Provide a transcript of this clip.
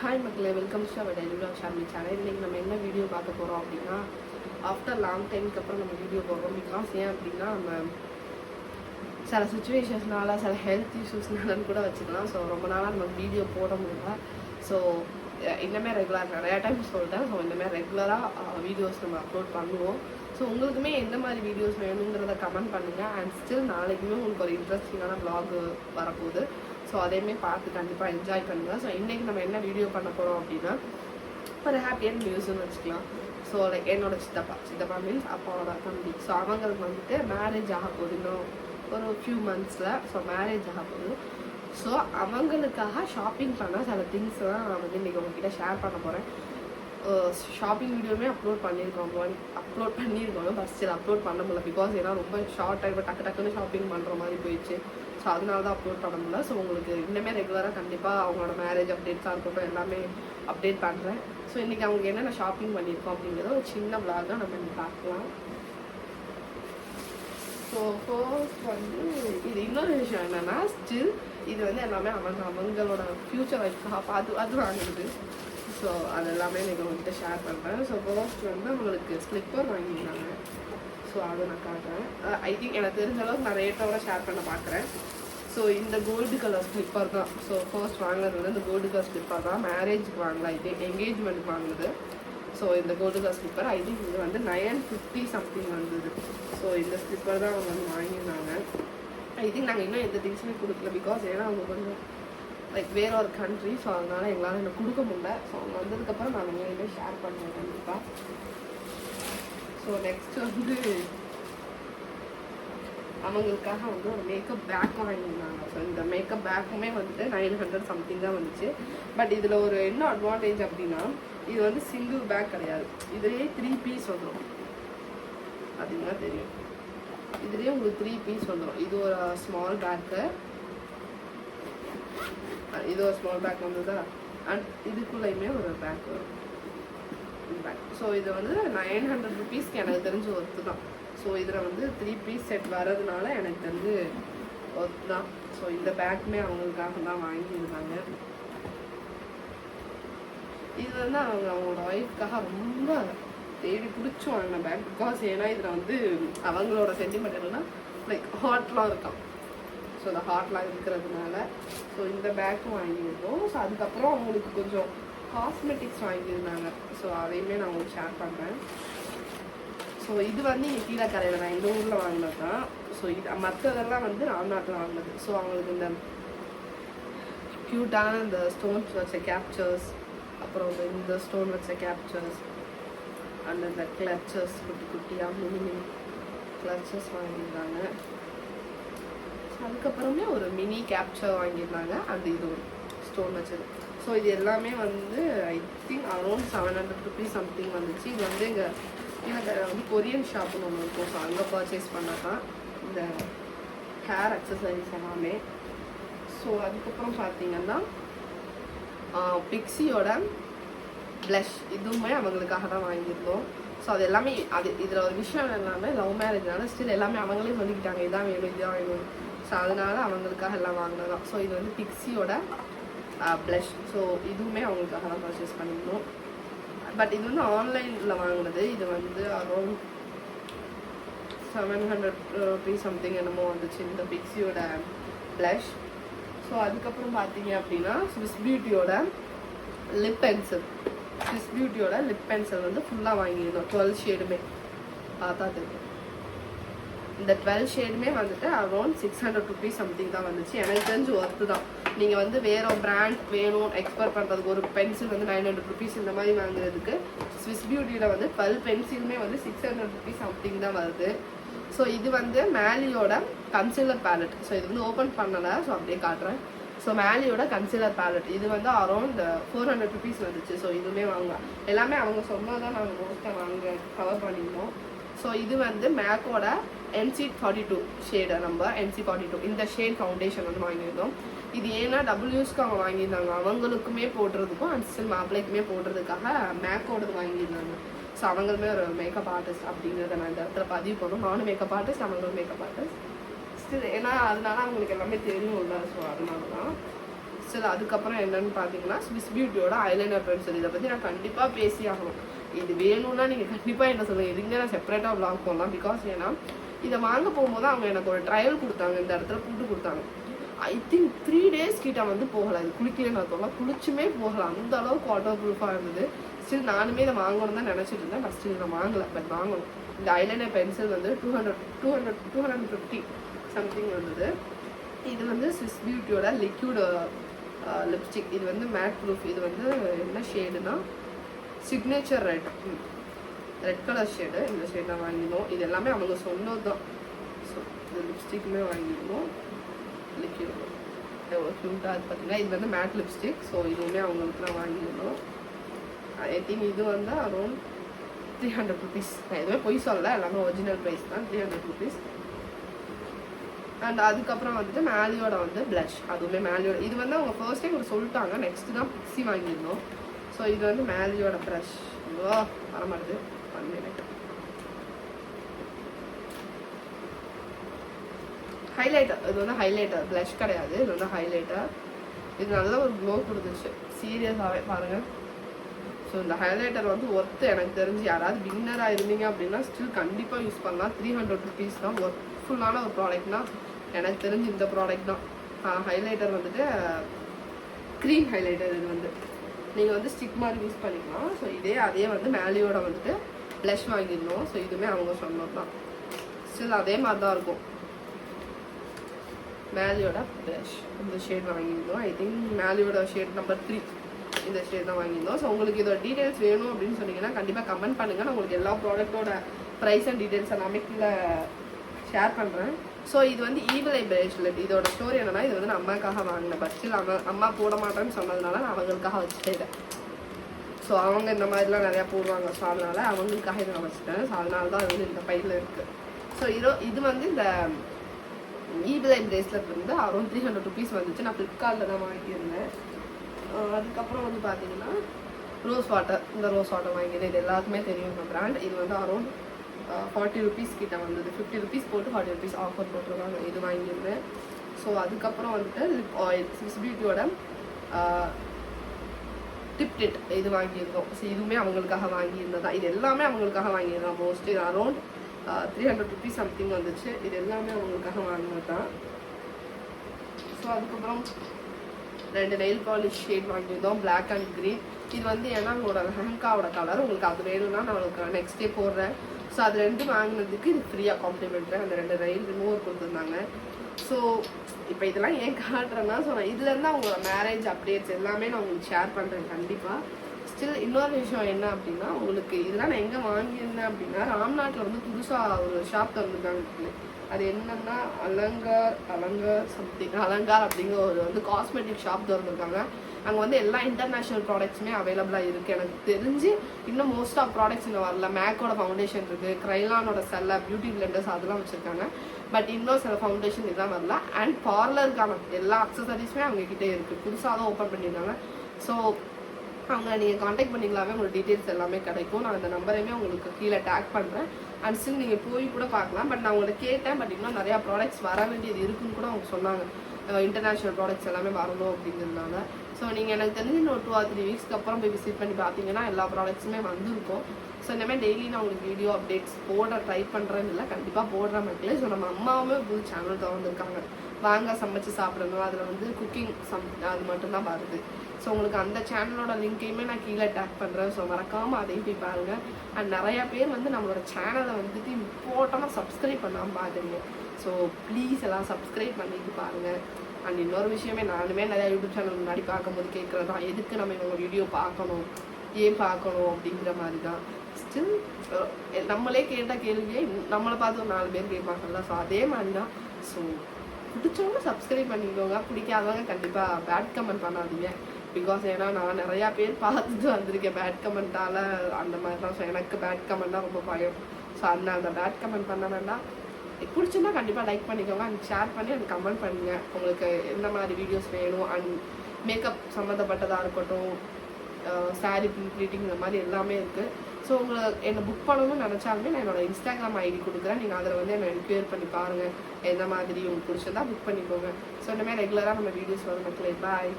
Hi மக்களே welcome to our delivery family channel இன்றைக்கி நம்ம என்ன வீடியோ பார்க்க போகிறோம் அப்படின்னா ஆஃப்டர் லாங் டைமுக்கு அப்புறம் நம்ம வீடியோ போடுறோம். பிகாஸ் ஏன் அப்படின்னா நம்ம சில சுச்சுவேஷன்ஸ்னால சில ஹெல்த் இஷ்யூஸ்னாலன்னு கூட வச்சுக்கலாம். ஸோ ரொம்ப நாளாக நம்ம வீடியோ போட முடியல. ஸோ இன்னமே ரெகுலர் நிறையா டைம் சொல்லிட்டேன் ஸோ இந்தமாதிரி ரெகுலராக வீடியோஸ் நம்ம அப்லோட் பண்ணுவோம். ஸோ உங்களுக்குமே எந்த மாதிரி வீடியோஸ் வேணுங்கிறத கமெண்ட் பண்ணுங்கள் அண்ட் ஸ்டில் நாளைக்குமே உங்களுக்கு ஒரு இன்ட்ரெஸ்டிங்கான vlog வரப்போகுது. ஸோ அதையுமே பார்த்து கண்டிப்பாக என்ஜாய் பண்ணுங்கள் ஸோ இன்றைக்கி நம்ம என்ன வீடியோ பண்ண போகிறோம் அப்படின்னா ஒரு ஹாப்பியான நியூஸ்னு வச்சுக்கலாம். ஸோ லைக் என்னோட சித்தப்பா. சித்தப்பா மீன்ஸ் அப்பாவோட தம்பி. ஸோ அவங்களுக்கு வந்துட்டு மேரேஜ் ஆக போகுது இன்னும் ஒரு ஃபியூ மந்த்ஸில் ஸோ மேரேஜ் ஆக போகுது. ஸோ அவங்களுக்காக ஷாப்பிங் பண்ண சில திங்ஸ் தான் நான் வந்து இன்றைக்கி உங்ககிட்ட ஷேர் பண்ண போகிறேன் ஷாப்பிங் வீடியோவுமே அப்லோட் பண்ணியிருக்கோம் ஒன் அப்லோட் பண்ணியிருக்கோம். ஃபஸ்ட் இதை அப்லோட் பண்ண முடியல. பிகாஸ் ஏன்னா ரொம்ப ஷார்ட் டைம் டக்கு டக்குன்னு ஷாப்பிங் பண்ணுற மாதிரி போயிடுச்சு. ஸோ அதனால தான் அப்லோட் பண்ண முடியல. ஸோ உங்களுக்கு இன்னுமே ரெகுலராக கண்டிப்பாக அவங்களோட மேரேஜ் அப்டேட்ஸாக இருக்கட்டும் எல்லாமே அப்டேட் பண்ணுறேன் ஸோ இன்றைக்கி அவங்க என்னென்ன ஷாப்பிங் பண்ணியிருக்கோம் அப்படிங்கிறத ஒரு சின்ன விளாக் நம்ம இன்னைக்கு பார்க்கலாம். ஸோ ஃபர்ஸ்ட் வந்து இது இன்னொரு விஷயம் என்னென்னா ஸ்டில் இது வந்து எல்லாமே அவங்க அவங்களோட ஃப்யூச்சர் வைஃப்காக பார்த்து அது வாங்குது ஸோ அது எல்லாமே நீங்கள் உங்கள்கிட்ட ஷேர் பண்ணுறேன் ஸோ ஃபர்ஸ்ட் வந்து உங்களுக்கு ஸ்லிப்பர் வாங்கியிருந்தாங்க. ஸோ அதை நான் காட்டுறேன். Uh, ஐ திங்க் எனக்கு தெரிஞ்ச அளவுக்கு நான் ரேட்டோட ஷேர் பண்ண பார்க்குறேன் ஸோ இந்த கோல்டு கலர் ஸ்லிப்பர் தான். ஸோ ஃபர்ஸ்ட் வாங்கினது வந்து இந்த கோல்டு கலர் ஸ்லிப்பர் தான். மேரேஜுக்கு வாங்கலாம் ஐ திங்க் என்கேஜ்மெண்ட்டுக்கு வாங்கினது. ஸோ இந்த gold colour slipper I think இது வந்து நயன் ஃபிஃப்டி சம்திங் வந்தது. ஸோ இந்த ஸ்லிப்பர் தான் அவங்க வந்து வாங்கியிருந்தாங்க. ஐ திங்க் நாங்கள் இன்னும் எந்த திங்ஸுமே கொடுக்கல பிகாஸ் ஏன்னா அவங்க கொஞ்சம் லைக் வேற ஒரு கண்ட்ரி ஸோ அதனால் எங்களால் எனக்கு கொடுக்க முடியல. ஸோ அவங்க வந்ததுக்கப்புறம் நான் உங்களையுமே ஷேர் பண்ணுவேன் கண்டிப்பாக ஸோ நெக்ஸ்ட் வந்து அவங்களுக்காக வந்து ஒரு மேக்கப் பேக் வாங்கியிருந்தாங்க. ஸோ இந்த மேக்கப் பேக்குமே வந்துட்டு நைன் ஹண்ட்ரட் சம்திங் தான் வந்துச்சு. பட் இதில் ஒரு என்ன அட்வான்டேஜ் அப்படின்னா இது வந்து சிங்கிள் பேக் கிடையாது. இதுலேயே த்ரீ பீஸ் வந்துடும் பார்த்தீங்கன்னா தெரியும். இதுலேயே உங்களுக்கு த்ரீ பீஸ் வந்துடும் இது ஒரு ஸ்மால் பேக்கு இது ஒரு ஸ்மால் பேக் வந்ததா? அண்ட் இதுக்குள்ளேயுமே ஒரு பேக் வரும். பேக் ஸோ இது வந்து நைன் ஹண்ட்ரட் ருபீஸ்க்கு எனக்கு தெரிஞ்சு ஒர்த்து தான். ஸோ இதில் வந்து த்ரீ பீஸ் செட் வர்றதுனால எனக்கு தெரிஞ்சு ஒர்த்து தான். ஸோ இந்த பேக்குமே அவங்களுக்காக தான் வாங்கியிருந்தாங்க. இது வந்து அவங்க அவங்களோட ஒய்ஃப்காக ரொம்ப தேடி பிடிச்சி வாங்கின பேக் பிகாஸ் ஏன்னா இதில் வந்து அவங்களோட சென்டிமெண்ட் என்னன்னா லைக் ஹாட்லாம் இருக்கான் ஸோ அந்த ஹார்ட்லாம் இருக்கிறதுனால ஸோ இந்த பேக்கும் வாங்கியிருந்தோம். ஸோ அதுக்கப்புறம் அவங்களுக்கு கொஞ்சம் காஸ்மெட்டிக்ஸ் வாங்கியிருந்தாங்க. ஸோ அதையுமே நான் உங்களுக்கு ஷேர் பண்ணுறேன் ஸோ இது வந்து இங்கே கீழே கரையில் நான் இந்த ஊரில் வாங்கினது தான் ஸோ இது மற்றதெல்லாம் வந்து ராம்நாட்டில் வாங்கினது. ஸோ அவங்களுக்கு இந்த க்யூட்டான இந்த ஸ்டோன்ஸ் வச்ச கேப்சர்ஸ் அப்புறம் இந்த ஸ்டோன் வச்ச கேப்சர்ஸ் அண்ட் இந்த கிளச்சர்ஸ் குட்டி குட்டியாக மினி மினி கிளச்சர்ஸ் வாங்கியிருந்தாங்க. ஸோ அதுக்கப்புறமே ஒரு மினி கேப்சர் வாங்கியிருந்தாங்க. அந்த இது ஒரு ஸ்டோன் வச்சது. ஸோ இது எல்லாமே வந்து I think around seven hundred rupees something வந்துச்சு. இது வந்து எங்கள் எனக்கு வந்து கொரியன் ஷாப்புன்னு ஒன்று இருக்கும். ஸோ அங்கே பர்ச்சேஸ் பண்ணால் தான் இந்த ஹேர் அக்சசரிஸ் எல்லாமே. ஸோ அதுக்கப்புறம் பார்த்தீங்கன்னா பிக்ஸியோட ப்ளஷ் இதுவுமே அவங்களுக்காக தான் வாங்கியிருந்தோம். ஸோ அது எல்லாமே அது இதில் ஒரு விஷயம் எல்லாமே லவ் மேரேஜ்னால ஸ்டில் எல்லாமே அவங்களே சொல்லிக்கிட்டாங்க. இதான் வேணும் இதுதான் வேணும். ஸோ அதனால அவங்களுக்காக எல்லாம் வாங்கினதான். ஸோ இது வந்து பிக்ஸியோட Uh, ப்ளஷ் ஸோ இதுவுமே அவங்களுக்காக தான் பர்ச்சேஸ் பண்ணியிருந்தோம் பட் இது வந்து ஆன்லைனில் வாங்கினது. இது வந்து around seven hundred rupees something என்னமோ வந்துச்சு இந்த பிக்ஸியோட ப்ளஷ் ஸோ அதுக்கப்புறம் பார்த்தீங்க அப்படின்னா ஸ்விஸ் பியூட்டியோட லிப் பென்சில் ஸ்விஸ் பியூட்டியோட லிப் பென்சில் வந்து ஃபுல்லாக வாங்கியிருந்தோம். டுவெல் ஷேடுமே பார்த்தா தெரியும். இந்த டுவெல் ஷேடுமே வந்துட்டு around six hundred rupees something தான் வந்துச்சு. எனக்கு தெரிஞ்சு ஒர்த்து தான். நீங்கள் வந்து வேற பிராண்ட் வேணும் எக்ஸ்போர்ட் பண்ணுறதுக்கு ஒரு பென்சில் வந்து நைன் ஹண்ட்ரட் ருபீஸ் இந்த மாதிரி வாங்குறதுக்கு ஸ்விஸ் பியூட்டியில் வந்து டுவெல் பென்சிலுமே வந்து சிக்ஸ் ஹண்ட்ரட் ருபீஸ் சம்திங் தான் வருது. ஸோ இது வந்து மேலியோட கன்சிலர் பேலட் ஸோ இது வந்து ஓப்பன் பண்ணலை ஸோ அப்படியே காட்டுறேன். ஸோ மேலியோட கன்சிலர் பேலட் இது வந்து அரௌண்ட் ஃபோர் ஹண்ட்ரட் ருபீஸ் வந்துச்சு. ஸோ இதுவுமே வாங்கலாம் எல்லாமே அவங்க சொன்னதான் நாங்கள் மோஸ்ட்டாக வாங்க கவர் பண்ணியிருந்தோம். ஸோ இது வந்து மேக்கோட என்சி ஃபார்ட்டி டூ ஷேடு நம்ம என்சி ஃபார்ட்டி டூ இந்த ஷேட் ஃபவுண்டேஷன் வந்து வாங்கியிருந்தோம். இது ஏன்னா டபுள்யூஸ்க்கு அவங்க வாங்கியிருந்தாங்க. அவங்களுக்குமே போடுறதுக்கும் அண்ட் ஸ்டில் மாப்பிள்ளைக்குமே போடுறதுக்காக மேக்கோடது வாங்கியிருந்தாங்க. ஸோ அவங்களுமே ஒரு மேக்கப் ஆர்டிஸ்ட் அப்படிங்கிறத நான் இந்த இடத்துல பதிவு பண்ணோம். நானும் மேக்கப் ஆர்டிஸ்ட் அவங்களும் மேக்கப் ஆர்டிஸ்ட் ஸ்டில் ஏன்னா அதனால அவங்களுக்கு எல்லாமே தெரியும்ல. ஸோ அதனால தான் ஸ்டில் அதுக்கப்புறம் என்னன்னு பார்த்தீங்கன்னா ஸ்விஸ் பியூட்டியோட ஐலைனர் பென்சில் இதை பற்றி நான் கண்டிப்பாக பேசி ஆகணும் இது வேணும்னா நீங்கள் கண்டிப்பாக என்ன சொல்லுங்கள் இதுங்க நான் செப்பரேட்டாக vlog போடலாம். பிகாஸ் ஏன்னா இதை வாங்க போகும்போது அவங்க எனக்கு ஒரு ட்ரையல் கொடுத்தாங்க. இந்த இடத்துல கூட்டு கொடுத்தாங்க. ஐ திங்க் த்ரீ டேஸ் கிட்ட வந்து போகலை. இது குளிக்கல நான் சொல்லலாம் குளிச்சுமே போகலாம் அந்த அளவுக்கு வாட்டர் ப்ரூஃபாக இருந்தது. ஸ்டில் நானுமே இதை வாங்கணும் தான் நினச்சிட்டு இருந்தேன். ஃபஸ்ட்டு இதை நான் வாங்கலை. பட் வாங்கணும். இந்த ஐலைனர் பென்சில் வந்து two hundred two hundred two hundred fifty something வந்தது. இது வந்து ஸ்விஸ் பியூட்டியோட லிக்யூட் லிப்ஸ்டிக் இது வந்து மேட் ப்ரூஃப் இது வந்து என்ன ஷேடுனா signature red red colour shade இந்த ஷேட் தான் வாங்கினோம் இது எல்லாமே அவங்க சொன்னது தான் ஸோ இந்த லிப்ஸ்டிக்குமே வாங்கியிருந்தோம். லிக்யூட் க்யூட்டாக அது பார்த்தீங்கன்னா இது வந்து மேட் லிப்ஸ்டிக் ஸோ இதுவுமே அவங்களுக்கு தான் வாங்கியிருந்தோம். ஐ திங்க் இது வந்து அரௌண்ட் த்ரீ ஹண்ட்ரட் ருபீஸ் நான் எதுவுமே பொய் சொல்லல. எல்லாமே ஒரிஜினல் ப்ரைஸ் தான். த்ரீ ஹண்ட்ரட் ருபீஸ் அண்ட் அதுக்கப்புறம் வந்துட்டு மேலியோட வந்து ப்ளஷ் அதுவுமே மேலியோட இது வந்து அவங்க ஃபர்ஸ்ட் டைம் ஒரு சொல்லிட்டாங்க. நெக்ஸ்ட் தான் பிக்ஸி வாங்கியிருந்தோம். ஸோ இது வந்து மேலியோட ப்ரஷ் ஐயோ வரமாட்டுது பண்ணிடுறேன் ஹைலைட்டர் இது வந்து ஹைலைட்டர் ப்ளஷ் கிடையாது. இது வந்து ஹைலைட்டர் இது நல்ல ஒரு க்ளோ கொடுத்துச்சு. சீரியஸாகவே பாருங்கள் ஸோ இந்த ஹைலைட்டர் வந்து ஒர்த்து எனக்கு தெரிஞ்சு யாராவது பிகினராக இருந்தீங்க அப்படின்னா ஸ்டில் கண்டிப்பாக யூஸ் பண்ணலாம். த்ரீ ஹண்ட்ரட் ருபீஸ் தான். ஒர்க்ஃபுல்லான ஒரு ப்ராடக்ட்னா எனக்கு தெரிஞ்சு இந்த ப்ராடக்ட் தான். ஹைலைட்டர் வந்துட்டு க்ரீம் ஹைலைட்டர் இது வந்து. நீங்கள் வந்து ஸ்டிக் மாதிரி யூஸ் பண்ணிக்கலாம். ஸோ இதே அதே வந்து மேலியோட வந்துட்டு ப்ளஷ் வாங்கியிருந்தோம் ஸோ இதுவுமே அவங்க சொன்னது தான். ஸ்டில் அதே மாதிரி தான் இருக்கும். மேலியோட ப்ளஷ் இந்த ஷேட் வாங்கியிருந்தோம். ஐ திங்க் மேலியோட ஷேட் நம்பர் த்ரீ இந்த ஷேட் தான் வாங்கியிருந்தோம். ஸோ உங்களுக்கு இதோட டீடைல்ஸ் வேணும் அப்படின்னு சொன்னீங்கன்னா கண்டிப்பாக கமெண்ட் பண்ணுங்கள் நான் உங்களுக்கு எல்லா ப்ராடக்ட்டோட ப்ரைஸ் அண்ட் டீடைல்ஸ் எல்லாமே கீழே ஷேர் பண்ணுறேன் ஸோ இது வந்து ஈவில் ஐ பிரேஸ்லெட் இதோட ஸ்டோரி என்னன்னா இது வந்து நான் அம்மாக்காக வாங்கினேன் பஸ்ஸில் அம்மா அம்மா போட மாட்டேன்னு சொன்னதுனால நான் அவங்களுக்காக வச்சுட்டேன். ஸோ அவங்க இந்த மாதிரிலாம் நிறையா போடுவாங்க. ஸோ அதனால் அவங்களுக்காக இதை நான் வச்சுட்டேன். ஸோ அதனால தான் அது வந்து இந்த பையில் இருக்குது ஸோ இதோ இது வந்து இந்த ஈபிளைன் பிரேஸ்லெட் வந்து அரௌண்ட் த்ரீ ஹண்ட்ரட் ருபீஸ் வந்துச்சு. நான் ஃப்ளிப்கார்ட்டில் தான் வாங்கியிருந்தேன். அதுக்கப்புறம் வந்து பார்த்தீங்கன்னா ரோஸ் வாட்டர் இந்த ரோஸ் வாட்டர் வாங்கியது இது எல்லாருக்குமே தெரியும். இந்த பிராண்ட் இது வந்து அரௌண்ட் ஃபார்ட்டி ருபீஸ் கிட்ட வந்தது. ஃபிஃப்டி ருபீஸ் போட்டு ஃபார்ட்டி ருபீஸ் ஆஃபர் போட்டிருக்காங்க இது வாங்கியிருந்தேன். ஸோ அதுக்கப்புறம் வந்துட்டு லிப் ஆயில் சிக்ஸ் பியூட்டியோட டிப் டிட் இது வாங்கியிருந்தோம். ஸோ இதுவுமே அவங்களுக்காக வாங்கியிருந்ததா? இது எல்லாமே அவங்களுக்காக வாங்கியிருந்தோம் mostly around three hundred rupees something வந்துச்சு. இது எல்லாமே அவங்களுக்காக வாங்கினது? தான் ஸோ அதுக்கப்புறம் ரெண்டு நெயில் பாலிஷ் ஷேட் வாங்கியிருந்தோம். பிளாக் அண்ட் க்ரீன் இது வந்து ஏன்னா உங்களோட லெஹங்காவோட கலர் உங்களுக்கு அது வேணும்னா நான் உங்களுக்கு நெக்ஸ்ட் டே போடுறேன். ஸோ அது ரெண்டும் வாங்கினதுக்கு இது ஃப்ரீயாக காம்ப்ளிமெண்ட்ரி அந்த ரெண்டு ரயில் ரிமூவர் கொடுத்துருந்தாங்க. ஸோ இப்போ இதெல்லாம் ஏன் காட்டுறேன்னா ஸோ நான் இதுலேருந்து அவங்களோட மேரேஜ் அப்டேட்ஸ் எல்லாமே நான் உங்களுக்கு ஷேர் பண்ணுறேன் கண்டிப்பாக ஸ்டில் இன்னொரு விஷயம் என்ன அப்படின்னா உங்களுக்கு இதெல்லாம் நான் எங்கே வாங்கியிருந்தேன் அப்படின்னா ராம்நாட்டில் வந்து புதுசாக ஒரு ஷாப் திறந்துருக்காங்க அது என்னன்னா அலங்கார் அலங்கார் சம்திங் அலங்கார் அப்படிங்கிற ஒரு வந்து காஸ்மெட்டிக் ஷாப் திறந்துருக்காங்க. அங்கே வந்து எல்லா இன்டர்நேஷ்னல் ப்ராடக்ட்ஸுமே அவைலபிளாக இருக்குது எனக்கு தெரிஞ்சு இன்னும் மோஸ்ட் ஆஃப் ப்ராடக்ட்ஸ் இன்னும் வரல. மேக்கோட ஃபவுண்டேஷன் இருக்குது க்ரைலானோட செல்ல பியூட்டி பிளெண்டர்ஸ் அதெல்லாம் வச்சுருக்காங்க. பட் இன்னும் சில ஃபவுண்டேஷன் இதெல்லாம் வரல. அண்ட் பார்லருக்கான எல்லா அக்சசரிஸுமே அவங்க கிட்டே இருக்குது புதுசாக தான் ஓப்பன் பண்ணியிருந்தாங்க ஸோ அவங்க நீங்கள் காண்டாக்ட் பண்ணிங்களாவே உங்களுக்கு டீட்டெயில்ஸ் எல்லாமே கிடைக்கும். நான் அந்த நம்பரையுமே உங்களுக்கு கீழே டேக் பண்ணுறேன் அண்ட் ஸ்டில் நீங்கள் போய் கூட பார்க்கலாம். பட் நான் உங்களை கேட்டேன். பட் இன்னும் நிறையா ப்ராடக்ட்ஸ் வர வேண்டியது இருக்குன்னு கூட அவங்க சொன்னாங்க. இன்டர்நேஷ்னல் ப்ராடக்ட்ஸ் எல்லாமே வரணும் அப்படிங்கிறதுனால. ஸோ நீங்கள் எனக்கு தெரிஞ்சு இன்னும் டூ ஆர் த்ரீ வீக்ஸ்க்கு அப்புறம் போய் விசிட் பண்ணி பார்த்தீங்கன்னா எல்லா ப்ராடக்ட்ஸுமே வந்திருக்கும். ஸோ இனிமேல் டெய்லி நான் உங்களுக்கு வீடியோ அப்டேட்ஸ் போட ட்ரை பண்ணுறேன்னு இல்லை. கண்டிப்பாக போடுற மக்களே. ஸோ நம்ம அம்மாவுமே புது சேனல் திறந்துருக்காங்க. வாங்க சமைச்சு சாப்பிடணும். அதில் வந்து குக்கிங் சம் அது மட்டும்தான் வருது. ஸோ உங்களுக்கு அந்த சேனலோட லிங்க்கையுமே நான் கீழே டேக் பண்ணுறேன் ஸோ மறக்காமல் அதையும் போய் பாருங்கள் அண்ட் நிறையா பேர் வந்து நம்மளோட சேனலை வந்துட்டு இம்பார்ட்டமாக சப்ஸ்கிரைப் பண்ணாமல் பாருங்க ஸோ ப்ளீஸ் எல்லாம் சப்ஸ்கிரைப் பண்ணிட்டு பாருங்கள் அண்ட் இன்னொரு விஷயமே நானுமே நிறையா யூடியூப் சேனல் முன்னாடி பார்க்கும்போது கேட்குறது தான். எதுக்கு நம்ம இவங்க வீடியோ பார்க்கணும்? ஏன் பார்க்கணும்? அப்படிங்கிற மாதிரி தான். ஸ்டில் நம்மளே கேட்ட கேள்வியே நம்மளை பார்த்து ஒரு நாலு பேர் கேட்பாங்கல்ல. ஸோ அதே மாதிரி தான். ஸோ பிடிச்சவங்க சப்ஸ்கிரைப் பண்ணிக்கோங்க. பிடிக்காதவங்க கண்டிப்பாக பேட் கமெண்ட் பண்ணாதீங்க. பிகாஸ் ஏன்னா நான் நிறையா பேர் பார்த்துட்டு வந்திருக்கேன் பேட் கமெண்ட்டால் அந்த மாதிரி தான் ஸோ எனக்கு பேட் கமெண்ட்னா ரொம்ப பயம். ஸோ அதனால அந்த பேட் கமெண்ட் பண்ண வேண்டாம். பிடிச்சிருந்தா கண்டிப்பாக லைக் பண்ணிக்கோங்க அண்ட் ஷேர் பண்ணி அண்ட் கமெண்ட் பண்ணுங்க. உங்களுக்கு எந்த மாதிரி வீடியோஸ் வேணும்? அண்ட் மேக்கப் சம்மந்தப்பட்டதாக இருக்கட்டும் சாரீ ப்ளீட்டிங் இந்த மாதிரி எல்லாமே இருக்குது ஸோ உங்களை என்னை புக் பண்ணணும்னு நினச்சாலுமே நான் என்னோட இன்ஸ்டாகிராம் ஐடி கொடுக்குறேன். நீங்கள் அதில் வந்து என்னை என்கொயர் பண்ணி பாருங்கள் எந்த மாதிரி உங்களுக்கு பிடிச்சதா புக் பண்ணிக்கோங்க. ஸோ இந்த மாதிரி ரெகுலராக நம்ம வீடியோஸ் வரும் மக்களே. பாய்